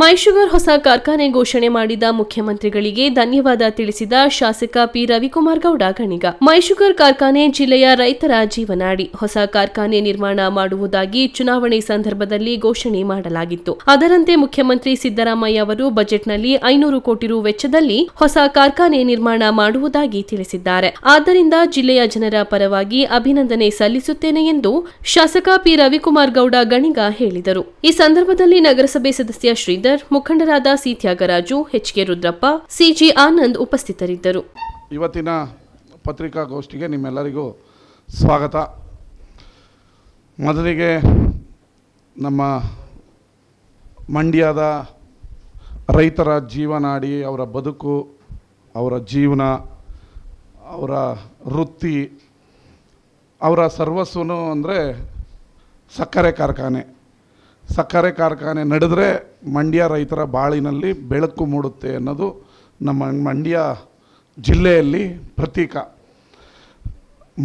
ಮೈಶುಗರ್ ಹೊಸ ಕಾರ್ಖಾನೆ ಘೋಷಣೆ ಮಾಡಿದ ಮುಖ್ಯಮಂತ್ರಿಗಳಿಗೆ ಧನ್ಯವಾದ ತಿಳಿಸಿದ ಶಾಸಕ ಪಿ. ರವಿಕುಮಾರ್ ಗೌಡ ಗಣಿಗ ಮೈಶುಗರ್ ಕಾರ್ಖಾನೆ ಜಿಲ್ಲೆಯ ರೈತರ ಜೀವನಾಡಿ ಹೊಸ ಕಾರ್ಖಾನೆ ನಿರ್ಮಾಣ ಮಾಡುವುದಾಗಿ ಚುನಾವಣೆ ಸಂದರ್ಭದಲ್ಲಿ ಘೋಷಣೆ ಮಾಡಲಾಗಿತ್ತು. ಅದರಂತೆ ಮುಖ್ಯಮಂತ್ರಿ ಸಿದ್ದರಾಮಯ್ಯ ಅವರು ಬಜೆಟ್ನಲ್ಲಿ ಐನೂರು ಕೋಟಿ ರು ವೆಚ್ಚದಲ್ಲಿ ಹೊಸ ಕಾರ್ಖಾನೆ ನಿರ್ಮಾಣ ಮಾಡುವುದಾಗಿ ತಿಳಿಸಿದ್ದಾರೆ. ಆದ್ದರಿಂದ ಜಿಲ್ಲೆಯ ಜನರ ಪರವಾಗಿ ಅಭಿನಂದನೆ ಸಲ್ಲಿಸುತ್ತೇನೆ ಎಂದು ಶಾಸಕ ಪಿ. ರವಿಕುಮಾರ್ ಗೌಡ ಗಣಿಗ ಹೇಳಿದರು. ಈ ಸಂದರ್ಭದಲ್ಲಿ ನಗರಸಭೆ ಸದಸ್ಯ ಶ್ರೀಧರ್ ಮುಖಂಡರಾದ C. Thyagaraju H K Rudrappa C G Anand ಉಪಸ್ಥಿತರಿದ್ದರು. ಇವತ್ತಿನ ಪತ್ರಿಕಾಗೋಷ್ಠಿಗೆ ನಿಮ್ಮೆಲ್ಲರಿಗೂ ಸ್ವಾಗತ. ಮೊದಲಿಗೆ ನಮ್ಮ ಮಂಡ್ಯದ ರೈತರ ಜೀವನಾಡಿ ಅವರ ಬದುಕು, ಅವರ ಜೀವನ, ಅವರ ವೃತ್ತಿ, ಅವರ ಸರ್ವಸ್ವನು ಅಂದರೆ ಸಕ್ಕರೆ ಕಾರ್ಖಾನೆ. ಸಕ್ಕರೆ ಕಾರ್ಖಾನೆ ನಡೆದರೆ ಮಂಡ್ಯ ರೈತರ ಬಾಳಿನಲ್ಲಿ ಬೆಳಕು ಮೂಡುತ್ತೆ ಅನ್ನೋದು ನಮ್ಮ ಮಂಡ್ಯ ಜಿಲ್ಲೆಯಲ್ಲಿ ಪ್ರತೀಕ.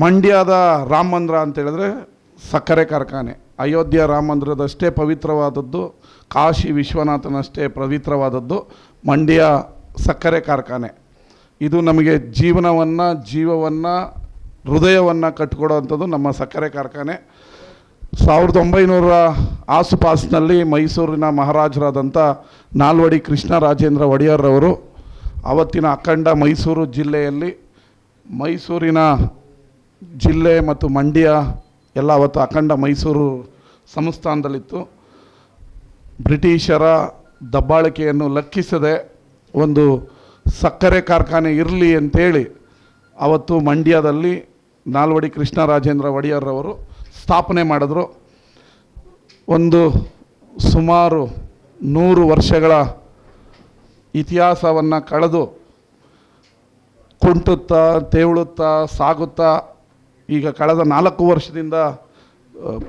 ಮಂಡ್ಯದ ರಾಮ ಮಂದಿರ ಅಂತೇಳಿದ್ರೆ ಸಕ್ಕರೆ ಕಾರ್ಖಾನೆ. ಅಯೋಧ್ಯ ರಾಮ ಮಂದಿರದಷ್ಟೇ ಪವಿತ್ರವಾದದ್ದು, ಕಾಶಿ ವಿಶ್ವನಾಥನಷ್ಟೇ ಪವಿತ್ರವಾದದ್ದು ಮಂಡ್ಯ ಸಕ್ಕರೆ ಕಾರ್ಖಾನೆ. ಇದು ನಮಗೆ ಜೀವನವನ್ನು, ಜೀವವನ್ನು, ಹೃದಯವನ್ನು ಕಟ್ಟಿಕೊಡೋವಂಥದ್ದು ನಮ್ಮ ಸಕ್ಕರೆ ಕಾರ್ಖಾನೆ. ಸಾವಿರದ ಒಂಬೈನೂರ ಆಸುಪಾಸಿನಲ್ಲಿ ಮೈಸೂರಿನ ಮಹಾರಾಜರಾದಂಥ ನಾಲ್ವಡಿ ಕೃಷ್ಣರಾಜೇಂದ್ರ ಒಡೆಯರ್ರವರು ಅವತ್ತಿನ ಅಖಂಡ ಮೈಸೂರು ಜಿಲ್ಲೆಯಲ್ಲಿ ಮೈಸೂರಿನ ಜಿಲ್ಲೆ ಮತ್ತು ಮಂಡ್ಯ ಎಲ್ಲ ಅವತ್ತು ಅಖಂಡ ಮೈಸೂರು ಸಂಸ್ಥಾನದಲ್ಲಿತ್ತು. ಬ್ರಿಟಿಷರ ದಬ್ಬಾಳಿಕೆಯನ್ನು ಲೆಕ್ಕಿಸದೆ ಒಂದು ಸಕ್ಕರೆ ಕಾರ್ಖಾನೆ ಇರಲಿ ಅಂತೇಳಿ ಅವತ್ತು ಮಂಡ್ಯದಲ್ಲಿ ನಾಲ್ವಡಿ ಕೃಷ್ಣರಾಜೇಂದ್ರ ಒಡೆಯರ್ರವರು ಸ್ಥಾಪನೆ ಮಾಡಿದ್ರು. ಒಂದು ಸುಮಾರು ನೂರು ವರ್ಷಗಳ ಇತಿಹಾಸವನ್ನು ಕಳೆದು ಕುಂಟುತ್ತಾ, ತೇವಳುತ್ತಾ, ಸಾಗುತ್ತಾ, ಈಗ ಕಳೆದ ನಾಲ್ಕು ವರ್ಷದಿಂದ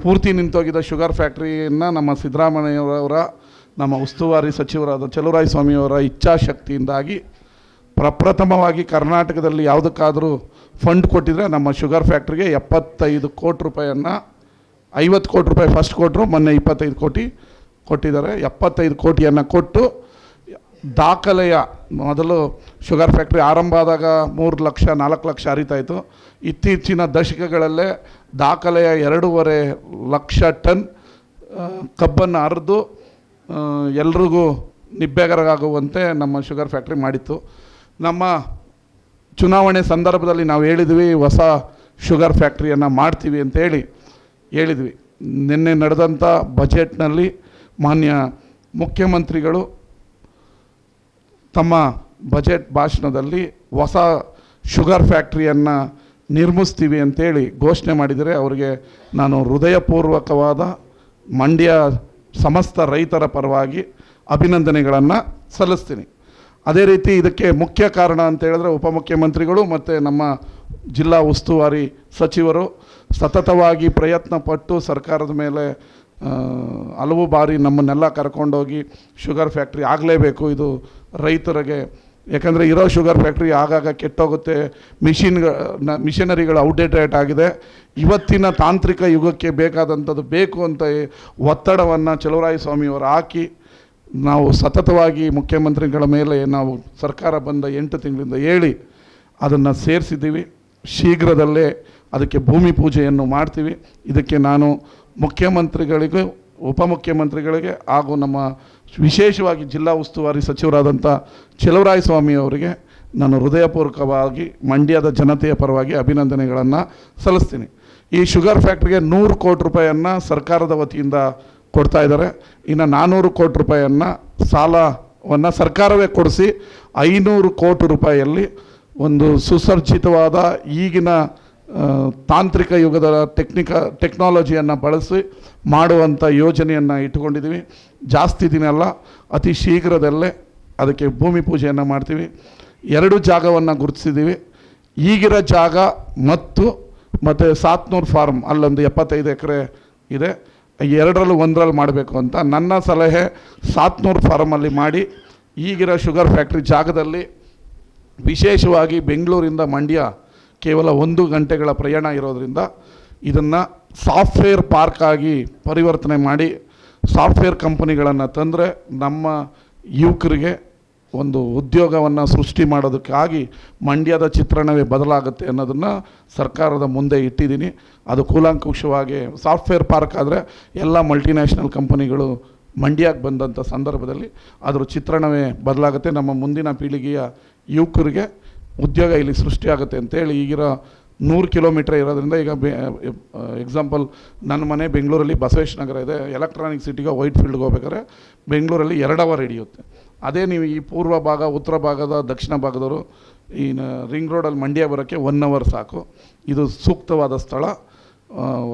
ಪೂರ್ತಿ ನಿಂತೋಗಿದ್ದ ಶುಗರ್ ಫ್ಯಾಕ್ಟ್ರಿಯನ್ನು ನಮ್ಮ ಸಿದ್ದರಾಮಯ್ಯವರ, ನಮ್ಮ ಉಸ್ತುವಾರಿ ಸಚಿವರಾದ ಚಲುವರಾಯ ಸ್ವಾಮಿಯವರ ಇಚ್ಛಾಶಕ್ತಿಯಿಂದಾಗಿ ಪ್ರಪ್ರಥಮವಾಗಿ ಕರ್ನಾಟಕದಲ್ಲಿ ಯಾವುದಕ್ಕಾದರೂ ಫಂಡ್ ಕೊಟ್ಟಿದ್ರೆ ನಮ್ಮ ಶುಗರ್ ಫ್ಯಾಕ್ಟ್ರಿಗೆ ಎಪ್ಪತ್ತೈದು ಕೋಟಿ ರೂಪಾಯಿಯನ್ನು ಐವತ್ತು ಕೋಟಿ ರೂಪಾಯಿ ಫಸ್ಟ್ ಕೊಟ್ಟರು ಮೊನ್ನೆ ಇಪ್ಪತ್ತೈದು ಕೋಟಿ ಕೊಟ್ಟಿದ್ದಾರೆ. ಎಪ್ಪತ್ತೈದು ಕೋಟಿಯನ್ನು ಕೊಟ್ಟು ದಾಖಲೆಯ ಮೊದಲು ಶುಗರ್ ಫ್ಯಾಕ್ಟ್ರಿ ಆರಂಭ ಆದಾಗ ಮೂರು ಲಕ್ಷ, ನಾಲ್ಕು ಲಕ್ಷ ಹರಿತಾಯಿತು ಇತ್ತೀಚಿನ ದಶಕಗಳಲ್ಲೇ ದಾಖಲೆಯ ಎರಡೂವರೆ ಲಕ್ಷ ಟನ್ ಕಬ್ಬನ್ನು ಹರಿದು ಎಲ್ರಿಗೂ ನಿಬ್ಬೆಗರಾಗುವಂತೆ ನಮ್ಮ ಶುಗರ್ ಫ್ಯಾಕ್ಟ್ರಿ ಮಾಡಿತ್ತು. ನಮ್ಮ ಚುನಾವಣೆ ಸಂದರ್ಭದಲ್ಲಿ ನಾವು ಹೇಳಿದ್ವಿ, ಹೊಸ ಶುಗರ್ ಫ್ಯಾಕ್ಟ್ರಿಯನ್ನು ಮಾಡ್ತೀವಿ ಅಂತೇಳಿ ಹೇಳಿದ್ವಿ. ನಿನ್ನೆ ನಡೆದಂಥ ಬಜೆಟ್ನಲ್ಲಿ ಮಾನ್ಯ ಮುಖ್ಯಮಂತ್ರಿಗಳು ತಮ್ಮ ಬಜೆಟ್ ಭಾಷಣದಲ್ಲಿ ಹೊಸ ಶುಗರ್ ಫ್ಯಾಕ್ಟ್ರಿಯನ್ನು ನಿರ್ಮಿಸ್ತೀವಿ ಅಂತೇಳಿ ಘೋಷಣೆ ಮಾಡಿದರೆ ಅವರಿಗೆ ನಾನು ಹೃದಯಪೂರ್ವಕವಾದ ಮಂಡ್ಯ ಸಮಸ್ತ ರೈತರ ಪರವಾಗಿ ಅಭಿನಂದನೆಗಳನ್ನು ಸಲ್ಲಿಸ್ತೀನಿ. ಅದೇ ರೀತಿ ಇದಕ್ಕೆ ಮುಖ್ಯ ಕಾರಣ ಅಂತ ಹೇಳಿದ್ರೆ ಉಪಮುಖ್ಯಮಂತ್ರಿಗಳು ಮತ್ತು ನಮ್ಮ ಜಿಲ್ಲಾ ಉಸ್ತುವಾರಿ ಸಚಿವರು ಸತತವಾಗಿ ಪ್ರಯತ್ನ ಪಟ್ಟು ಸರ್ಕಾರದ ಮೇಲೆ ಹಲವು ಬಾರಿ ನಮ್ಮನ್ನೆಲ್ಲ ಕರ್ಕೊಂಡೋಗಿ ಶುಗರ್ ಫ್ಯಾಕ್ಟ್ರಿ ಆಗಲೇಬೇಕು. ಇದು ರೈತರಿಗೆ, ಯಾಕಂದರೆ ಇರೋ ಶುಗರ್ ಫ್ಯಾಕ್ಟ್ರಿ ಆಗಾಗ ಕೆಟ್ಟೋಗುತ್ತೆ. ಮಿಷಿನ್ಗ ಮಿಷನರಿಗಳು ಔಟ್ಡೇಟೆಡ್ ಆಗಿದೆ. ಇವತ್ತಿನ ತಾಂತ್ರಿಕ ಯುಗಕ್ಕೆ ಬೇಕಾದಂಥದ್ದು ಬೇಕು ಅಂತ ಒತ್ತಡವನ್ನು ಚಲುವರಾಯ ಸ್ವಾಮಿಯವರು ಹಾಕಿ ನಾವು ಸತತವಾಗಿ ಮುಖ್ಯಮಂತ್ರಿಗಳ ಮೇಲೆ ನಾವು ಸರ್ಕಾರ ಬಂದ ಎಂಟು ತಿಂಗಳಿಂದ ಹೇಳಿ ಅದನ್ನು ಸೇರಿಸಿದ್ದೀವಿ. ಶೀಘ್ರದಲ್ಲೇ ಅದಕ್ಕೆ ಭೂಮಿ ಪೂಜೆಯನ್ನು ಮಾಡ್ತೀವಿ. ಇದಕ್ಕೆ ನಾನು ಮುಖ್ಯಮಂತ್ರಿಗಳಿಗೂ, ಉಪಮುಖ್ಯಮಂತ್ರಿಗಳಿಗೆ ಹಾಗೂ ನಮ್ಮ ವಿಶೇಷವಾಗಿ ಜಿಲ್ಲಾ ಉಸ್ತುವಾರಿ ಸಚಿವರಾದಂಥ ಸ್ವಾಮಿ ಅವರಿಗೆ ನಾನು ಹೃದಯಪೂರ್ವಕವಾಗಿ, ಮಂಡ್ಯದ ಜನತೆಯ ಪರವಾಗಿ ಅಭಿನಂದನೆಗಳನ್ನು ಸಲ್ಲಿಸ್ತೀನಿ. ಈ ಶುಗರ್ ಫ್ಯಾಕ್ಟ್ರಿಗೆ ನೂರು ಕೋಟಿ ರೂಪಾಯಿಯನ್ನು ಸರ್ಕಾರದ ವತಿಯಿಂದ ಕೊಡ್ತಾ ಇದ್ದಾರೆ. ಇನ್ನು ನಾನ್ನೂರು ಕೋಟಿ ರೂಪಾಯಿಯನ್ನು ಸಾಲವನ್ನು ಸರ್ಕಾರವೇ ಕೊಡಿಸಿ ಐನೂರು ಕೋಟಿ ರೂಪಾಯಿಯಲ್ಲಿ ಒಂದು ಸುಸರ್ಜಿತವಾದ ಈಗಿನ ತಾಂತ್ರಿಕ ಯುಗದ ಟೆಕ್ನಿಕ, ಟೆಕ್ನಾಲಜಿಯನ್ನು ಬಳಸಿ ಮಾಡುವಂಥ ಯೋಜನೆಯನ್ನು ಇಟ್ಕೊಂಡಿದ್ದೀವಿ ಜಾಸ್ತಿ ದಿನ ಅಲ್ಲ, ಅತಿ ಶೀಘ್ರದಲ್ಲೇ ಅದಕ್ಕೆ ಭೂಮಿ ಪೂಜೆಯನ್ನು ಮಾಡ್ತೀವಿ. ಎರಡು ಜಾಗವನ್ನು ಗುರುತಿಸಿದ್ದೀವಿ ಈಗಿರೋ ಜಾಗ ಮತ್ತು ಮತ್ತು ಸಾತ್ನೂರು ಫಾರ್ಮ್ ಅಲ್ಲೊಂದು ಎಪ್ಪತ್ತೈದು ಎಕರೆ ಇದೆ. ಎರಡರಲ್ಲೂ ಒಂದರಲ್ಲಿ ಮಾಡಬೇಕು ಅಂತ ನನ್ನ ಸಲಹೆ ಸಾತ್ನೂರು ಫಾರ್ಮಲ್ಲಿ ಮಾಡಿ ಈಗಿರೋ ಶುಗರ್ ಫ್ಯಾಕ್ಟ್ರಿ ಜಾಗದಲ್ಲಿ ವಿಶೇಷವಾಗಿ ಬೆಂಗಳೂರಿಂದ ಮಂಡ್ಯ ಕೇವಲ ಒಂದು ಗಂಟೆಗಳ ಪ್ರಯಾಣ ಇರೋದರಿಂದ ಇದನ್ನು ಸಾಫ್ಟ್ವೇರ್ ಪಾರ್ಕ್ ಆಗಿ ಪರಿವರ್ತನೆ ಮಾಡಿ ಸಾಫ್ಟ್ವೇರ್ ಕಂಪನಿಗಳನ್ನು ತಂದರೆ ನಮ್ಮ ಯುವಕರಿಗೆ ಒಂದು ಉದ್ಯೋಗವನ್ನು ಸೃಷ್ಟಿ ಮಾಡೋದಕ್ಕಾಗಿ ಮಂಡ್ಯದ ಚಿತ್ರಣವೇ ಬದಲಾಗುತ್ತೆ ಅನ್ನೋದನ್ನು ಸರ್ಕಾರದ ಮುಂದೆ ಇಟ್ಟಿದ್ದೀನಿ. ಅದು ಕೂಲಂಕುಷವಾಗಿ ಸಾಫ್ಟ್ವೇರ್ ಪಾರ್ಕ್ ಆದರೆ ಎಲ್ಲ ಮಲ್ಟಿನ್ಯಾಷನಲ್ ಕಂಪನಿಗಳು ಮಂಡ್ಯಕ್ಕೆ ಬಂದಂಥ ಸಂದರ್ಭದಲ್ಲಿ ಅದರ ಚಿತ್ರಣವೇ ಬದಲಾಗುತ್ತೆ. ನಮ್ಮ ಮುಂದಿನ ಪೀಳಿಗೆಯ ಯುವಕರಿಗೆ ಉದ್ಯೋಗ ಇಲ್ಲಿ ಸೃಷ್ಟಿಯಾಗುತ್ತೆ ಅಂತೇಳಿ ಈಗಿರೋ ನೂರು ಕಿಲೋಮೀಟ್ರ್ ಇರೋದ್ರಿಂದ ಈಗ ಎಕ್ಸಾಂಪಲ್ ನನ್ನ ಮನೆ ಬೆಂಗಳೂರಲ್ಲಿ ಬಸವೇಶ್ ನಗರ ಇದೆ. ಎಲೆಕ್ಟ್ರಾನಿಕ್ ಸಿಟಿಗೆ ವೈಟ್ ಫೀಲ್ಡ್ಗೆ ಹೋಗ್ಬೇಕಾದ್ರೆ ಬೆಂಗಳೂರಲ್ಲಿ ಎರಡು ಅವರ್ ಹಿಡಿಯುತ್ತೆ ಅದೇ ನೀವು ಈ ಪೂರ್ವ ಭಾಗ, ಉತ್ತರ ಭಾಗದ, ದಕ್ಷಿಣ ಭಾಗದವರು ಈ ರಿಂಗ್ ರೋಡಲ್ಲಿ ಮಂಡ್ಯ ಬರೋಕ್ಕೆ ಒನ್ ಅವರ್ ಸಾಕು. ಇದು ಸೂಕ್ತವಾದ ಸ್ಥಳ.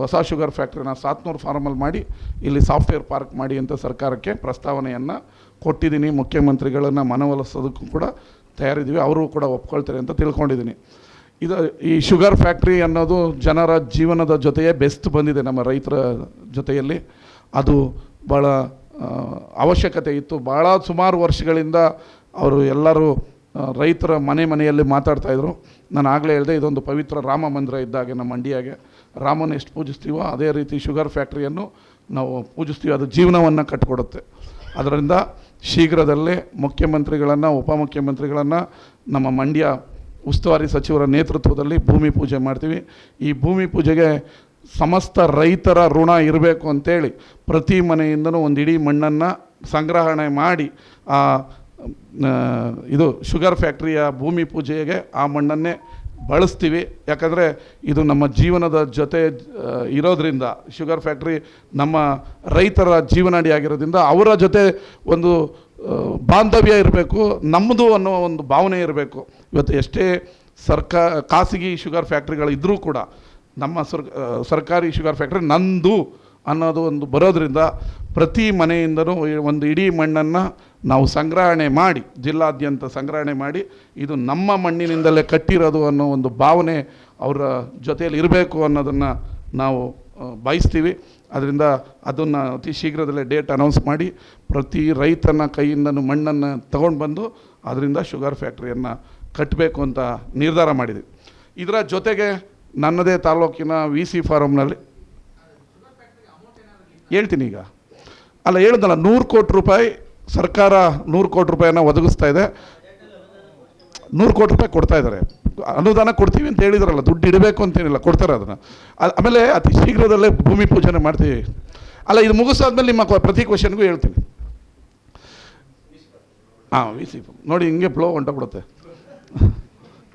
ಹೊಸ ಶುಗರ್ ಫ್ಯಾಕ್ಟ್ರಿನ ಸಾತ್ನೂರು ಫಾರ್ಮಲ್ಲಿ ಮಾಡಿ, ಇಲ್ಲಿ ಸಾಫ್ಟ್ವೇರ್ ಪಾರ್ಕ್ ಮಾಡಿ ಅಂತ ಸರ್ಕಾರಕ್ಕೆ ಪ್ರಸ್ತಾವನೆಯನ್ನು ಕೊಟ್ಟಿದ್ದೀನಿ. ಮುಖ್ಯಮಂತ್ರಿಗಳನ್ನು ಮನವೊಲಿಸೋದಕ್ಕೂ ಕೂಡ ತಯಾರಿದ್ದೀವಿ. ಅವರು ಕೂಡ ಒಪ್ಕೊಳ್ತಾರೆ ಅಂತ ತಿಳ್ಕೊಂಡಿದ್ದೀನಿ. ಇದು ಈ ಶುಗರ್ ಫ್ಯಾಕ್ಟ್ರಿ ಅನ್ನೋದು ಜನರ ಜೀವನದ ಜೊತೆಯೇ ಬೆಸ್ಟ್ ಬಂದಿದೆ ನಮ್ಮ ರೈತರ ಜೊತೆಯಲ್ಲಿ. ಅದು ಭಾಳ ಅವಶ್ಯಕತೆ ಇತ್ತು. ಭಾಳ ಸುಮಾರು ವರ್ಷಗಳಿಂದ ಅವರು ಎಲ್ಲರೂ ರೈತರ ಮನೆ ಮನೆಯಲ್ಲಿ ಮಾತಾಡ್ತಾಯಿದ್ರು ನಾನು ಆಗಲೇ ಹೇಳಿದೆ, ಇದೊಂದು ಪವಿತ್ರ ರಾಮ ಮಂದಿರ ಇದ್ದಾಗೆ ನಮ್ಮ ಮಂಡ್ಯಾಗೆ. ರಾಮನ ಎಷ್ಟು ಪೂಜಿಸ್ತೀವೋ ಅದೇ ರೀತಿ ಶುಗರ್ ಫ್ಯಾಕ್ಟ್ರಿಯನ್ನು ನಾವು ಪೂಜಿಸ್ತೀವಿ. ಅದು ಜೀವನವನ್ನು ಕಟ್ಟಿಕೊಡುತ್ತೆ ಅದರಿಂದ ಶೀಘ್ರದಲ್ಲೇ ಮುಖ್ಯಮಂತ್ರಿಗಳನ್ನು, ಉಪಮುಖ್ಯಮಂತ್ರಿಗಳನ್ನು ನಮ್ಮ ಮಂಡ್ಯ ಉಸ್ತುವಾರಿ ಸಚಿವರ ನೇತೃತ್ವದಲ್ಲಿ ಭೂಮಿ ಪೂಜೆ ಮಾಡ್ತೀವಿ. ಈ ಭೂಮಿ ಪೂಜೆಗೆ ಸಮಸ್ತ ರೈತರ ಋಣ ಇರಬೇಕು ಅಂತೇಳಿ ಪ್ರತಿ ಮನೆಯಿಂದನೂ ಒಂದು ಇಡೀ ಮಣ್ಣನ್ನು ಸಂಗ್ರಹಣೆ ಮಾಡಿ ಆ ಇದು ಶುಗರ್ ಫ್ಯಾಕ್ಟ್ರಿಯ ಭೂಮಿ ಪೂಜೆಗೆ ಆ ಮಣ್ಣನ್ನೇ ಬಳಸ್ತೀವಿ. ಯಾಕಂದರೆ ಇದು ನಮ್ಮ ಜೀವನದ ಜೊತೆ ಇರೋದ್ರಿಂದ, ಶುಗರ್ ಫ್ಯಾಕ್ಟ್ರಿ ನಮ್ಮ ರೈತರ ಜೀವನಾಡಿ ಆಗಿರೋದ್ರಿಂದ ಅವರ ಜೊತೆ ಒಂದು ಬಾಂಧವ್ಯ ಇರಬೇಕು, ನಮ್ಮದು ಅನ್ನೋ ಒಂದು ಭಾವನೆ ಇರಬೇಕು. ಇವತ್ತು ಎಷ್ಟೇ ಸರ್ಕಾ, ಖಾಸಗಿ ಶುಗರ್ ಫ್ಯಾಕ್ಟ್ರಿಗಳಿದ್ದರೂ ಕೂಡ ನಮ್ಮ ಸರ್ ಸರ್ಕಾರಿ ಶುಗರ್ ಫ್ಯಾಕ್ಟ್ರಿ ನಂದು ಅನ್ನೋದು ಒಂದು ಬರೋದ್ರಿಂದ ಪ್ರತಿ ಮನೆಯಿಂದನೂ ಒಂದು ಇಡೀ ಮಣ್ಣನ್ನು ನಾವು ಸಂಗ್ರಹಣೆ ಮಾಡಿ, ಜಿಲ್ಲಾದ್ಯಂತ ಸಂಗ್ರಹಣೆ ಮಾಡಿ, ಇದು ನಮ್ಮ ಮಣ್ಣಿನಿಂದಲೇ ಕಟ್ಟಿರೋದು ಅನ್ನೋ ಒಂದು ಭಾವನೆ ಅವರ ಜೊತೆಯಲ್ಲಿ ಇರಬೇಕು ಅನ್ನೋದನ್ನು ನಾವು ಬಯಸ್ತೀವಿ. ಅದರಿಂದ ಅದನ್ನು ಅತಿ ಶೀಘ್ರದಲ್ಲೇ ಡೇಟ್ ಅನೌನ್ಸ್ ಮಾಡಿ, ಪ್ರತಿ ರೈತನ ಕೈಯಿಂದನೂ ಮಣ್ಣನ್ನು ತಗೊಂಡು ಬಂದು ಅದರಿಂದ ಶುಗರ್ ಫ್ಯಾಕ್ಟ್ರಿಯನ್ನು ಕಟ್ಟಬೇಕು ಅಂತ ನಿರ್ಧಾರ ಮಾಡಿದೆ ಇದರ ಜೊತೆಗೆ ನನ್ನದೇ ತಾಲೂಕಿನ ವಿ ಸಿ ಫಾರಮ್ನಲ್ಲಿ ಹೇಳ್ತೀನಿ ಈಗ. ಅಲ್ಲ ಹೇಳಿದ್ನಲ್ಲ ನೂರು ಕೋಟಿ ರೂಪಾಯಿ ಸರ್ಕಾರ ನೂರು ಕೋಟಿ ರೂಪಾಯಿನ ಒದಗಿಸ್ತಾ ಇದೆ. ನೂರು ಕೋಟಿ ರೂಪಾಯಿ ಕೊಡ್ತಾ ಇದ್ದಾರೆ. ಅನುದಾನ ಕೊಡ್ತೀವಿ ಅಂತ ಹೇಳಿದ್ರಲ್ಲ, ದುಡ್ಡು ಇಡಬೇಕು ಅಂತೇನಿಲ್ಲ ಕೊಡ್ತಾರೆ ಅದನ್ನು. ಆಮೇಲೆ ಅತಿ ಶೀಘ್ರದಲ್ಲೇ ಭೂಮಿ ಪೂಜನೆ ಮಾಡ್ತೀವಿ. ಅಲ್ಲ, ಇದು ಮುಗಿಸಾದ್ಮೇಲೆ ನಿಮ್ಮ ಪ್ರತಿ ಕ್ವಶನ್ಗೂ ಹೇಳ್ತೀನಿ. ಹಾಂ ವಿ ಸಿ ನೋಡಿ, ಹಿಂಗೆ ಫ್ಲೋ ಹೊಂಟೋಗ್ಬಿಡುತ್ತೆ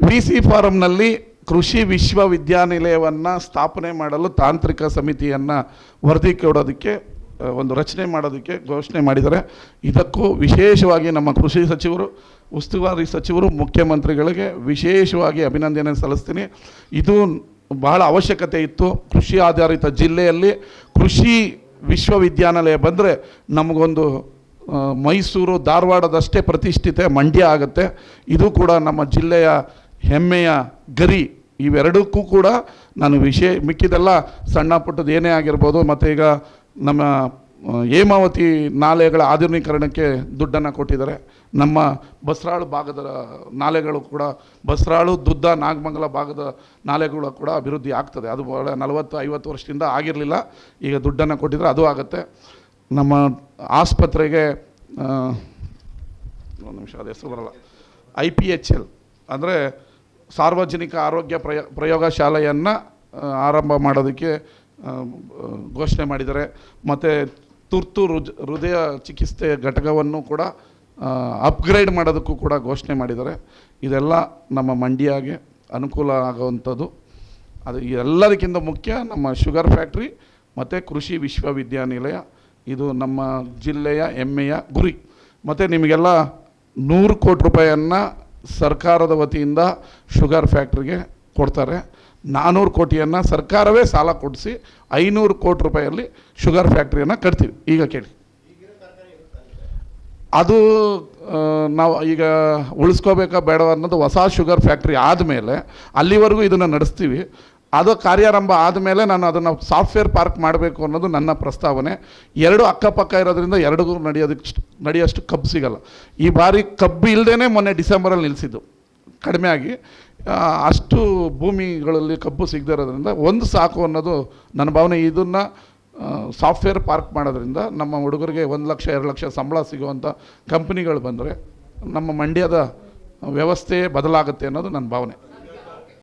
ವಿ ಸಿ ಫಾರಂನಲ್ಲಿ ಕೃಷಿ ವಿಶ್ವವಿದ್ಯಾನಿಲಯವನ್ನು ಸ್ಥಾಪನೆ ಮಾಡಲು ತಾಂತ್ರಿಕ ಸಮಿತಿಯನ್ನು ವರದಿ ಕೊಡೋದಕ್ಕೆ ಒಂದು ರಚನೆ ಮಾಡೋದಕ್ಕೆ ಘೋಷಣೆ ಮಾಡಿದ್ದಾರೆ. ಇದಕ್ಕೂ ವಿಶೇಷವಾಗಿ ನಮ್ಮ ಕೃಷಿ ಸಚಿವರು, ಉಸ್ತುವಾರಿ ಸಚಿವರು, ಮುಖ್ಯಮಂತ್ರಿಗಳಿಗೆ ವಿಶೇಷವಾಗಿ ಅಭಿನಂದನೆ ಸಲ್ಲಿಸ್ತೀನಿ. ಇದು ಬಹಳ ಅವಶ್ಯಕತೆ ಇತ್ತು. ಕೃಷಿ ಆಧಾರಿತ ಜಿಲ್ಲೆಯಲ್ಲಿ ಕೃಷಿ ವಿಶ್ವವಿದ್ಯಾನಿಲಯ ಬಂದರೆ ನಮಗೊಂದು ಮೈಸೂರು ಧಾರವಾಡದಷ್ಟೇ ಪ್ರತಿಷ್ಠಿತ ಮಂಡ್ಯ ಆಗುತ್ತೆ. ಇದು ಕೂಡ ನಮ್ಮ ಜಿಲ್ಲೆಯ ಹೆಮ್ಮೆಯ ಗರಿ. ಇವೆರಡಕ್ಕೂ ಕೂಡ ನಾನು ವಿಷಯ ಮಿಕ್ಕಿದೆಲ್ಲ ಸಣ್ಣ ಪುಟ್ಟದ್ದು ಏನೇ ಆಗಿರ್ಬೋದು, ಮತ್ತು ಈಗ ನಮ್ಮ ಹೇಮಾವತಿ ನಾಲೆಗಳ ಆಧುನೀಕರಣಕ್ಕೆ ದುಡ್ಡನ್ನು ಕೊಟ್ಟಿದ್ದಾರೆ. ನಮ್ಮ ಬಸರಾಳು ಭಾಗದ ನಾಲೆಗಳು ಕೂಡ, ಬಸರಾಳು, ದುದ್ದ, ನಾಗಮಂಗಲ ಭಾಗದ ನಾಲೆಗಳು ಕೂಡ ಅಭಿವೃದ್ಧಿ ಆಗ್ತದೆ. ಅದು ನಲವತ್ತು, ಐವತ್ತು ವರ್ಷದಿಂದ ಆಗಿರಲಿಲ್ಲ. ಈಗ ದುಡ್ಡನ್ನು ಕೊಟ್ಟಿದ್ರೆ ಅದು ಆಗುತ್ತೆ. ನಮ್ಮ ಆಸ್ಪತ್ರೆಗೆ ಒಂದು ನಿಮಿಷ, ಅದು ಹೆಸರು ಬರಲ್ಲ. ಐ ಪಿ ಎಚ್ ಎಲ್, ಅಂದರೆ ಸಾರ್ವಜನಿಕ ಆರೋಗ್ಯ ಪ್ರಯ, ಪ್ರಯೋಗಶಾಲೆಯನ್ನು ಆರಂಭ ಮಾಡೋದಕ್ಕೆ ಘೋಷಣೆ ಮಾಡಿದ್ದಾರೆ. ಮತ್ತು ತುರ್ತು ಹೃದ ಹೃದಯ ಚಿಕಿತ್ಸೆ ಘಟಕವನ್ನು ಕೂಡ ಅಪ್ಗ್ರೇಡ್ ಮಾಡೋದಕ್ಕೂ ಕೂಡ ಘೋಷಣೆ ಮಾಡಿದ್ದಾರೆ. ಇದೆಲ್ಲ ನಮ್ಮ ಮಂಡ್ಯಗೆ ಅನುಕೂಲ ಆಗುವಂಥದ್ದು. ಅದು ಎಲ್ಲದಕ್ಕಿಂತ ಮುಖ್ಯ ನಮ್ಮ ಶುಗರ್ ಫ್ಯಾಕ್ಟ್ರಿ, ಮತ್ತು ಕೃಷಿ ವಿಶ್ವವಿದ್ಯಾನಿಲಯ ಇದು ನಮ್ಮ ಜಿಲ್ಲೆಯ ಹೆಮ್ಮೆಯ ಗುರಿ. ಮತ್ತು ನಿಮಗೆಲ್ಲ ನೂರು ಕೋಟಿ ರೂಪಾಯಿಯನ್ನು ಸರ್ಕಾರದ ವತಿಯಿಂದ ಶುಗರ್ ಫ್ಯಾಕ್ಟ್ರಿಗೆ ಕೊಡ್ತಾರೆ. ನಾನ್ನೂರು ಕೋಟಿಯನ್ನು ಸರ್ಕಾರವೇ ಸಾಲ ಕೊಡಿಸಿ ಐನೂರು ಕೋಟಿ ರೂಪಾಯಲ್ಲಿ ಶುಗರ್ ಫ್ಯಾಕ್ಟ್ರಿಯನ್ನು ಕಟ್ತೀವಿ. ಈಗ ಕೇಳಿ. ಅದು ನಾವು ಈಗ ಉಳಿಸ್ಕೋಬೇಕಾ ಬೇಡ ಅನ್ನೋದು ಹೊಸ ಶುಗರ್ ಫ್ಯಾಕ್ಟ್ರಿ ಆದಮೇಲೆ ಅಲ್ಲಿವರೆಗೂ ಇದನ್ನು ನಡೆಸ್ತೀವಿ. ಅದು ಕಾರ್ಯಾರಂಭ ಆದಮೇಲೆ ನಾನು ಅದನ್ನು ಸಾಫ್ಟ್ವೇರ್ ಪಾರ್ಕ್ ಮಾಡಬೇಕು ಅನ್ನೋದು ನನ್ನ ಪ್ರಸ್ತಾವನೆ. ಎರಡು ಅಕ್ಕಪಕ್ಕ ಇರೋದ್ರಿಂದ ಎರಡಿಗೂ ನಡೆಯೋದಕ್ಕೆ ನಡೆಯೋಷ್ಟು ಕಬ್ಬು ಸಿಗಲ್ಲ. ಈ ಬಾರಿ ಕಬ್ಬು ಇಲ್ಲದೇ ಮೊನ್ನೆ ಡಿಸೆಂಬರಲ್ಲಿ ನಿಲ್ಲಿಸಿದ್ದು ಕಡಿಮೆ ಆಗಿ ಅಷ್ಟು ಭೂಮಿಗಳಲ್ಲಿ ಕಬ್ಬು ಸಿಗದೇ ಇರೋದ್ರಿಂದ ಒಂದು ಸಾಕು ಅನ್ನೋದು ನನ್ನ ಭಾವನೆ. ಇದನ್ನು ಸಾಫ್ಟ್ವೇರ್ ಪಾರ್ಕ್ ಮಾಡೋದ್ರಿಂದ ನಮ್ಮ ಹುಡುಗರಿಗೆ ಒಂದು ಲಕ್ಷ, ಎರಡು ಲಕ್ಷ ಸಂಬಳ ಸಿಗುವಂಥ ಕಂಪ್ನಿಗಳು ಬಂದರೆ ನಮ್ಮ ಮಂಡ್ಯದ ವ್ಯವಸ್ಥೆ ಬದಲಾಗುತ್ತೆ ಅನ್ನೋದು ನನ್ನ ಭಾವನೆ.